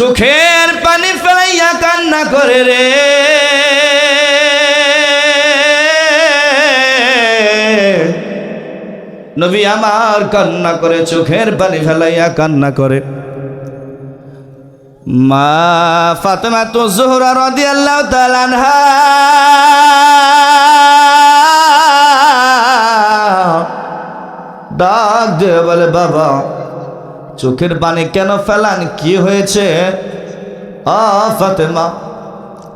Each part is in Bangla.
চোখের পানি ফেলাইয়া কান্না করে রে। নবী আমার কান্না করে, চোখের পানি ফেলাইয়া কান্না করে। মা ফাতেমা তো জোহরা রাদিয়াল্লাহু তাআলা আনহা। ডাক দিয়ে বলে, বাবা চোখের পানি কেন ফেলান? কি হয়েছে? আ, ফাতেমা,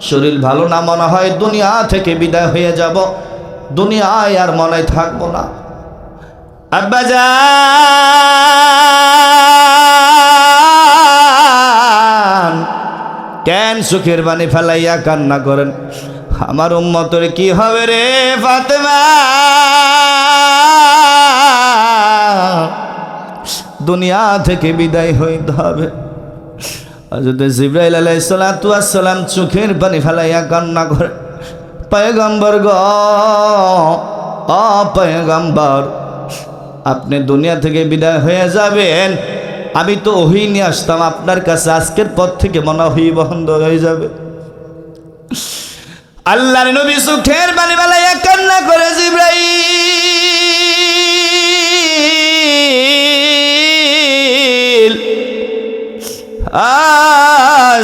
শরীর ভালো না মনে হয়, দুনিয়া থেকে বিদায় হয়ে যাব। দুনিয়ায় আর মনে থাকব না। আব্বাজান কেন সুখের বাণী ফেলাইয়া কান্না করেন? আমার উম্মতের কি হবে রে, ফাতেমা? দুনিয়া থেকে বিদায় হইতে হবে। হযরত জিব্রাইল আলাইহিস সালাতু ওয়াস সালাম চোখের পানি ফেলাইয়া কান্না করে, পয়গম্বর গ পয়গম্বর, আপনি দুনিয়া থেকে বিদায় হয়ে যাবেন। আমি তো ওহি নিয়ে আসতাম, আপনার কাছে আজকের পর থেকে মনে হই বন্ধ হয়ে যাবে। আল্লাহর নবী সুখের বাণী বেলায় কান্না করে, জিব্রাইল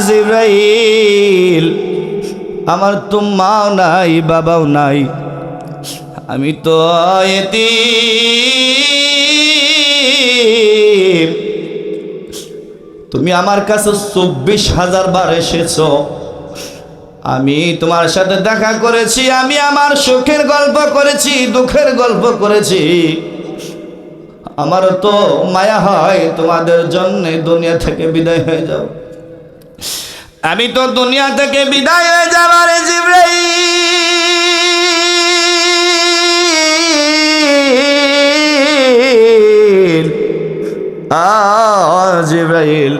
জিব্রাইল আমার তো মাও নাই, বাবাও নাই। আমি তো এতিম। তুমি আমার কাছে চব্বিশ হাজার বার এসেছ। আমি তোমার সাথে দেখা করেছি, আমি আমার সুখের গল্প করেছি, দুঃখের গল্প করেছি। আমারও তো মায়া হয় তোমাদের জন্য দুনিয়া থেকে বিদায় হয়ে যাও। আমি তো দুনিয়া থেকে বিদায় হয়ে যাবার জিব্রাইল। আ জিব্রাইল।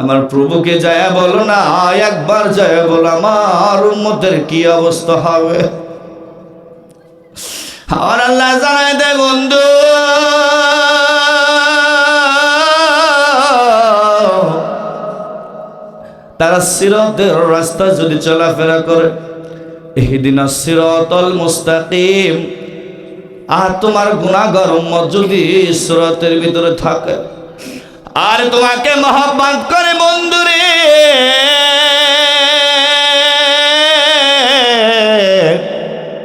আমার প্রভুকে যায়া বলো না, একবার যায়া বলো, আমার উম্মতের কি অবস্থা হবে? আমার আল্লাহ জানাই দে বন্ধু তারা সিরতের রাস্তা যদি চলাফেরা করে এদিন সিরতল মুস্তাকিম। আর তোমার গুণাগর উম্মত যদি সিরতের ভিতরে থাকে, আর তোমাকে মহব্বত করে বন্ধুরে,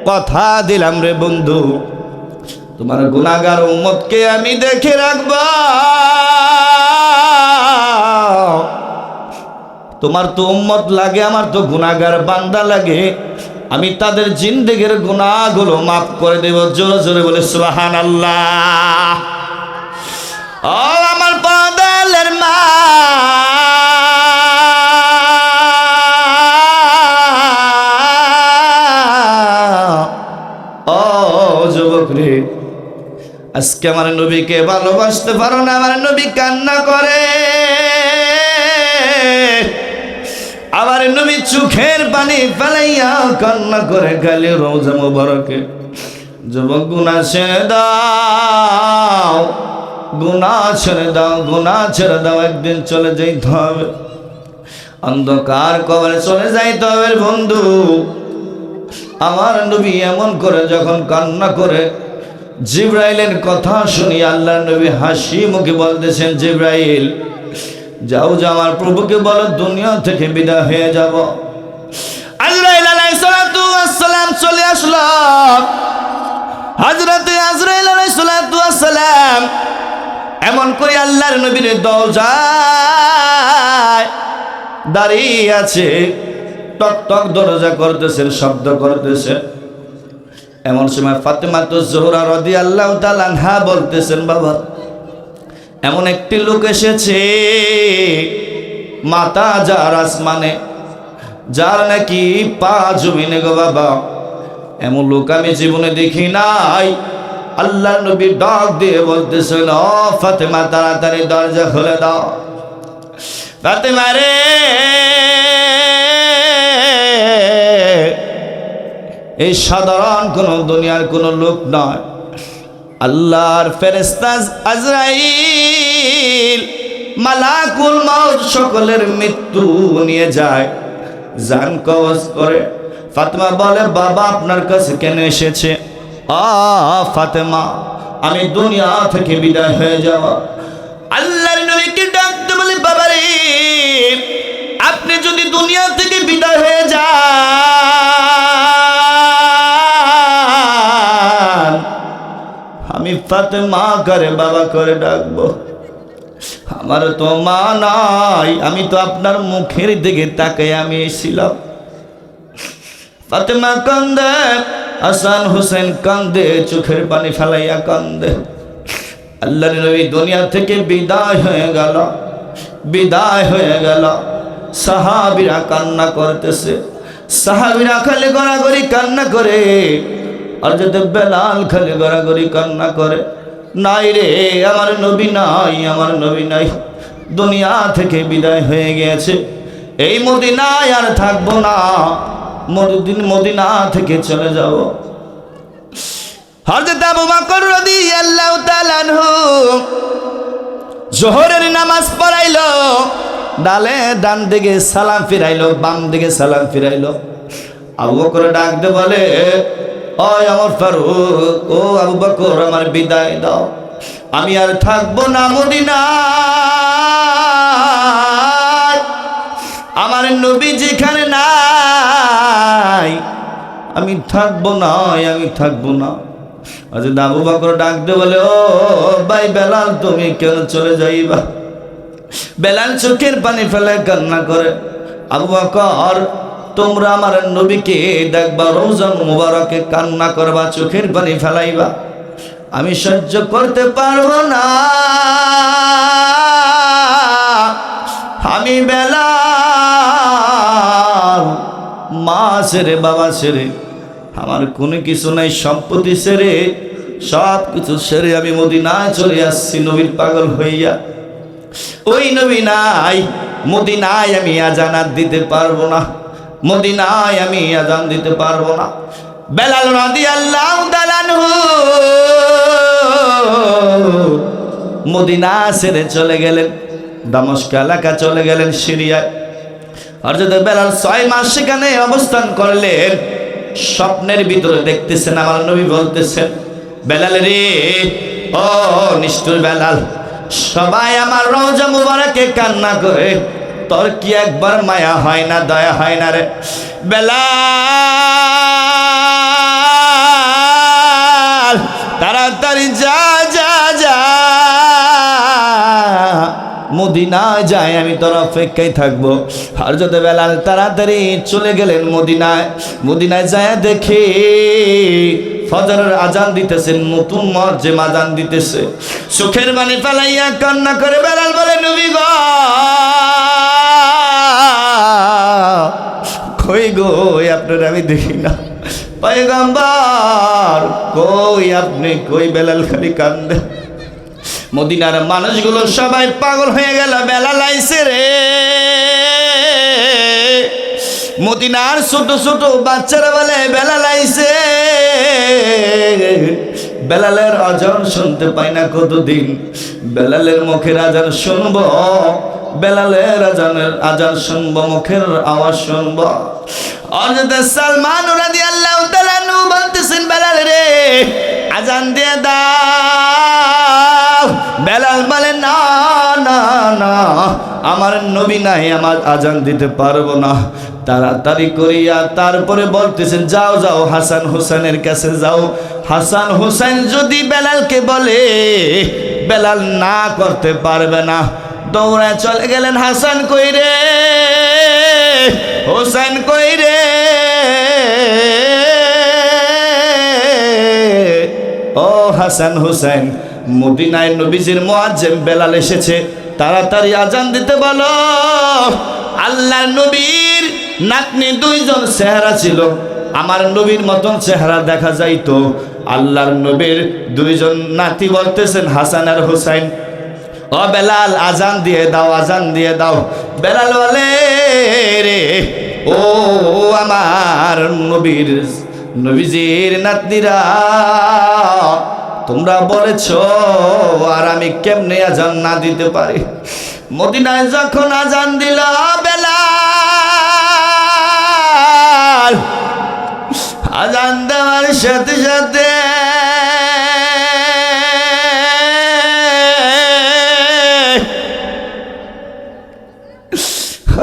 কথা দিলাম রে বন্ধু, তোমার গুণাগার উম্মতকে আমি দেখে রাখব। তোমার তো উম্মত লাগে, আমার তো গুণাগার বান্দা লাগে। আমি তাদের জিন্দেগের গুণাগুলো মাফ করে দেব, জোরে জোরে বলে সুবাহান আল্লাহ আমার পদালের মা। আজকে আমার নবীকে ভালোবাসতে পারো না, আমার নবী কান্না করে। আমার নবী চোখের পানি ফেলাইয়া কান্না করে গালি রোজা মোবারকে। যুবক গুণা ছেড়ে দাও। গুণা ছেড়ে দাও গুণা ছেড়ে দাও, একদিন চলে যাইতে হবে। অন্ধকার কবরে চলে যাইতে হবে বন্ধু। আমার নবী এমন করে যখন কান্না করে, জিব্রাইলের কথা শুনি আল্লাহ নবী হাসি মুখে বলতেছেন, জিব্রাইল যাও যে আমার প্রভুকে বলো, দুনিয়া থেকে বিদায় হয়ে যাব। আজরাইল আলাইহিস সালাতু ওয়াস সালাম চলে আসলো। হযরতে আজরাইল আলাইহিস সালাতু ওয়াস সালাম এমন করে আল্লাহর নবীর দরজায় দাঁড়িয়ে আছে। টক টক দরজা করতেছেন শব্দ করতেছেন এমন সময় ফাতেমা তো জোহরা রদি আল্লাহ তালানহা বলতেছেন, বাবা এমন একটি লোক এসেছে, মাতা যার আসমানে, যার নাকি পা জমিনে গো বাবা। এমন লোক আমি জীবনে দেখি নাই। আল্লাহ নবী ডাক দিয়ে বলতেছেন ও ফাতেমা, তাড়াতাড়ি দরজা খুলে দাও। ফাতেমা রে, এই সাধারণ কোন দুনিয়ার কোন লোক নয়। আল্লাহর ফেরেস্তাজ আজরাইল মালাকুল মাউত সকলের মৃত্যু নিয়ে যায়। জান কবজ করে। ফাতেমা বলে, বাবা, আপনার কাছে কেন এসেছে? আ, ফাতেমা, আমি দুনিয়া থেকে বিদায় হয়ে যাওয়া আল্লাহর নবীকে ডাকতে বলে, বাবা রে, আপনি যদি দুনিয়া থেকে বিদায় হয়ে যান, আমি ফাতেমা করে বাবা করে ডাকবো। আমার তো মা নাই। আমি তো আপনার মুখের দিকে তাকে আমি এসেছিলাম। ফাতেমা কান্দে, হাসান হোসেন কান্দে, চোখের পানি ফেলাইয়া কান্দে। আল্লাহর নবী দুনিয়া থেকে বিদায় হয়ে গেল। বিদায় হয়ে গেল। সাহাবিরা কান্না করতেছে। সাহাবিরা খালি গড়াগড়ি কান্না করে। আর যদি বেলাল খালি গড়াগড়ি কান্না করে। নাই রে, আমার নবী নাই, আমার নবী নাই। দুনিয়া থেকে বিদায় হয়ে গিয়েছে এই মদিনায় আর থাকব না। মদিন মদিনা থেকে চলে যাব। হযরত আবু বকর রাদিয়াল্লাহু তাআলা আনহু জোহরের নামাজ পড়াইলো, ডালে ডান দিকে সালাম ফিরাইলো, বাম দিকে সালাম ফিরাইলো। আবু বকর ডাক দে বলে ওই আমার ফারুক, ও আবু বকর, আমার বিদায় দাও। আমি আর থাকব না মদিনায়। আমার নবী যেখানে নাই, আমি থাকব না আমি থাকব না। আজ আবু বকর ডাক দে বলে, ও ভাই বেলাল, তুমি কেন চলে যাইবা? বেলাল চোখের পানি ফেলে কান্না করে। আবু বকর তোমরা আমার নবীকে দেখবা রোজান মুবারকে কান্না করবা, চোখের পানি ফেলাইবা। আমি সহ্য করতে পারব না। আমি বেলা মা সেরে বাবা সেরে আমার কোনো কিছু নাই, সম্পত্তি সেরে, সব কিছু সেরে আমি মদিনায় চলে আসছি, নবীর পাগল হইয়া। ওই নবী নাই, মদিনায় আমি আজানাত দিতে পারব না। মদিনায় আমি আজান দিতে পারব না। বেলাল রাদি আল্লাহ মদিনা ছেড়ে চলে গেলেন, দামস্ক এলাকা চলে গেলেন সিরিয়ায়। হরজত বেলাল ছয় মাস সেখানে অবস্থান করলেন, স্বপ্নের ভিতরে দেখতেছেন, আমার নবী বলতেছেন, বেলাল রে, ও নিষ্ঠুর বেলাল, সবাই আমার রোজা মুবারকে কান্না করে তোর কি একবার মায়া হয় না, দয়া হয় না রে? বেলা তাড়াতাড়ি যা যা যা। মদিনায় যায়, আমি তোর অপেক্ষায় থাকব। যদি বেলাল তাড়াতাড়ি চলে গেলেন মদিনায়। মদিনায় যায় দেখে ফজরের আজান দিতেছেন, নতুন মর্জে মাজান দিতেছে। সুখের মানে ফেলাইয়া কান্না করে বেলাল বলে, নবী গো! কই গো আপনার আমি দেখি না। পয়গম্বর, কই আপনি, কই বেলাল খালি কান্দে। মদিনার মানুষগুলো সবাই পাগল হয়ে গেল বেলা লাইছে রে। মদিনার ছোট ছোট বাচ্চারা বলে বেলা লাইছে বেলালের আজান শুনতে পাই না কতদিন। বেলালের মুখের আজান শুনব। বেলালের আজানের, আজান শুনব, মুখের আওয়াজ শুনব। অযথা সালমান রাদি আল্লাহ তালানু বলতেছেন, বেলাল রে, আজান দিয়ে দাও। বেলাল বলে, না না না, আমার নবী নাই, আমার আজান দিতে পারব না। তাড়াতাড়ি করিয়া তারপরে বলতেছেন, যাও যাও, হাসান হোসেনের কাছে যাও। হাসান হোসেন যদি বেলালকে বলে, বেলাল না করতে পারবে না দৌড়ায় চলে গেলেন হাসান কই রে হোসেন কই রে ও হাসান হোসেন, মদিনায় নবীজির মোয়াজ্জেম বেলাল এসেছে, তাড়াতাড়ি আজান দিতে বলো। আল্লাহর নবীর নাতনি দুইজন চেহারা ছিল, আমার নবীর মতন চেহারা দেখা যাইতো। আল্লাহর নবীর দুইজন নাতি বলতেছেন হাসান আর হোসাইন ও বেলাল, আজান দিয়ে দাও, আজান দিয়ে দাও। বেলাল বলে, রে, ও আমার নবীর, নবীজির নাতনিরা, তোমরা বলেছ, আর আমি কেমনে আজান না দিতে পারি? মদিনায় যখন আজান দিল, বেলাল, আজান দেওয়ার সাথে সাথে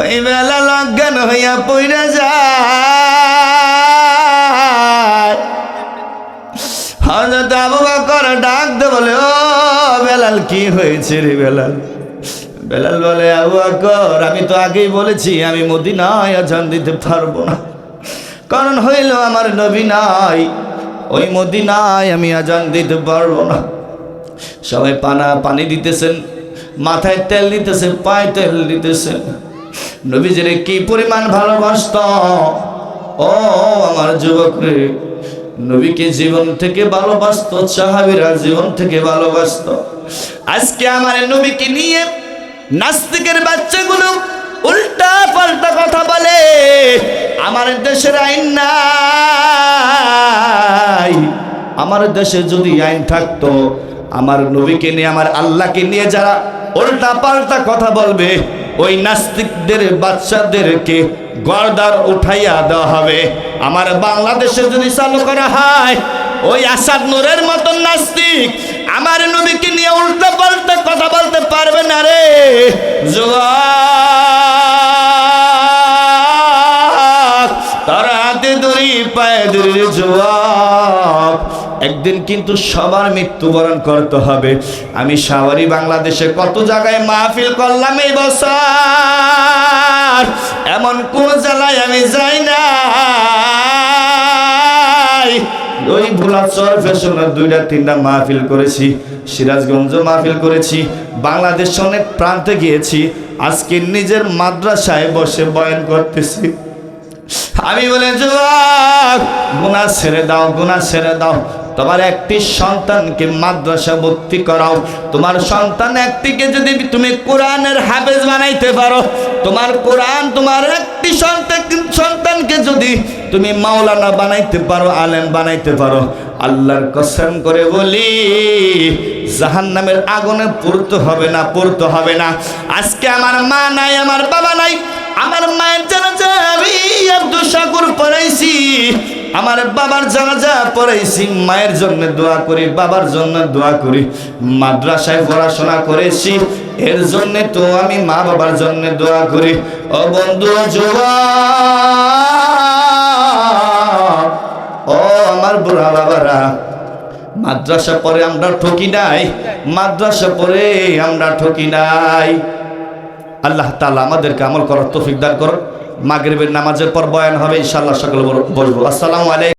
ওই বেলা লজ্ঞান হইয়া পইরা যায়। হজরত আবু বকর ডাক দে বলে, ও বেলাল, কি হয়েছে রে বেলাল? বেলাল বলে, আবু বকর, আমি তো আগেই বলেছি, আমি মদিনায় আজান দিতে পারব না। কারণ হইল আমার নবী নাই, ওই মদিনায় আমি আজান দিতে পারব না। সবাই পানা, পানি দিতেছেন, মাথায় তেল দিতেছেন, পায়ে তেল দিতেছেন। নবীজিরে কি পরিমাণ ভালোবাসত? ও আমার যুবক রে নবীকে জীবন থেকে ভালোবাসত, সাহাবিরা জীবন থেকে ভালোবাসত। আজকে আমার নবীকে নিয়ে নাস্তিকের বাচ্চাগুলো উল্টা পাল্টা কথা বলে, আমার দেশের আইন নাই। আমার দেশে যদি আইন থাকতো, আমার নবীকে নিয়ে, আমার আল্লাহকে নিয়ে যারা উল্টা পাল্টা কথা বলবে। ওই নাস্তিকদের বাচ্চাদেরকে গর্দার উঠাইয়া দেওয়া হবে। আমার বাংলাদেশে যদি চালু করা হয়, ওই আসাদ নূরের মতন নাস্তিক আমার নবীকে নিয়ে উল্টা পাল্টা কথা বলতে পারবে না রে। তারা হাতে দড়ি পায়ে দড়ি জোয়াক একদিন কিন্তু সবার মৃত্যুবরণ করতে হবে। আমি সাওয়ারি বাংলাদেশে কত জায়গায় মাহফিল করলাম এই বছর। এমন কোন জেলায় আমি যাই না ওই দুইটা, তিনটা মাহফিল করেছি, সিরাজগঞ্জ মাহফিল করেছি, বাংলাদেশ অনেক প্রান্তে গিয়েছি। আজকে নিজের মাদ্রাসায় বসে বয়ান করতেছি। আমি বলে, যুবক গুণা ছেড়ে দাও গুণা ছেড়ে দাও। তোমার একটি সন্তানকে মাদ্রাসা ভর্তি করাও। তোমার সন্তান একটিকে যদি তুমি কোরআনের হাফেজ বানাইতে পারো, তোমার কোরআন, তোমার একটি সন্তান সন্তানকে যদি তুমি মাওলানা বানাইতে পারো, আলেম বানাইতে পারো, আল্লাহর কসম করে বলি, জাহান্নামের আগুনে পড়তে হবে না, পড়তে হবে না। আজকে আমার মা নাই, আমার বাবা নাই, আমার মায়ের জানাজা আমি আব্দুল পড়াইছি। আমার বাবার জানাজা পড়াইছি, মায়ের জন্য দোয়া করি, বাবার জন্য দোয়া করি, মাদ্রাসায় পড়াশোনা করেছি, এর জন্য তো আমি মা বাবার জন্য দোয়া করি। ও বন্ধু যুবক ও আমার বুড়া বাবারা, মাদ্রাসা পরে আমরা ঠকি নাই, মাদ্রাসা পরে আমরা ঠকি নাই। আল্লাহ তাআলা আমাদেরকে আমল করার তৌফিক দান করো মাগরিবের নামাজের পর বয়ান হবে ইনশাআল্লাহ সকলে বসবো। আসসালামু আলাইকুম।